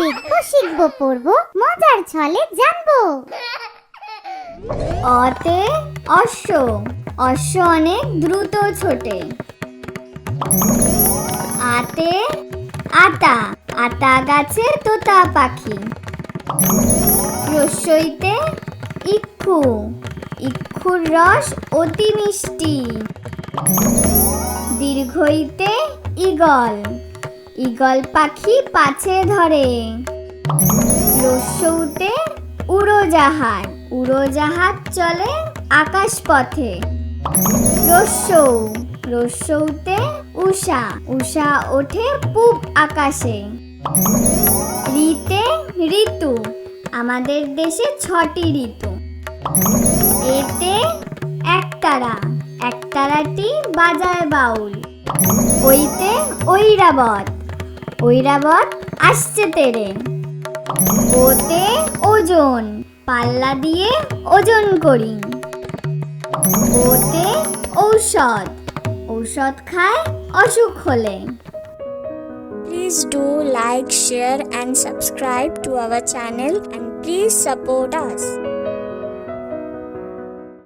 দেখব, শিখব, পড়ব, মজার ছলে জানব। অতে অশ্ব অশ্ব অনেক দ্রুত ছোটে। আতে আতা আতা গাছে তোতা পাখি। রস্যইতে ইক্ষু, ইক্ষুর রস অতি মিষ্টি। দীর্ঘইতে ইগল ইগল পাখি পাছে ধরে। রস্যউতে উড়োজাহাজ উড়োজাহাজ চলে আকাশ পথে রস্যৌ রস্যৌতে উষা উষা ওঠে পূব আকাশে। ঋতে ঋতু, আমাদের দেশে ছটি ঋতু। এতে একতারা, একতারাটি বাজায় বাউল। ওইতে ঐরাবত। ঐরাবর আসছে তেরে। ওতে ওজন, পাল্লা দিয়ে ওজন করি। ওতে ঔষধ ঔষধ খায় অসুখ হলে। Please do like share and subscribe to our channel and please support us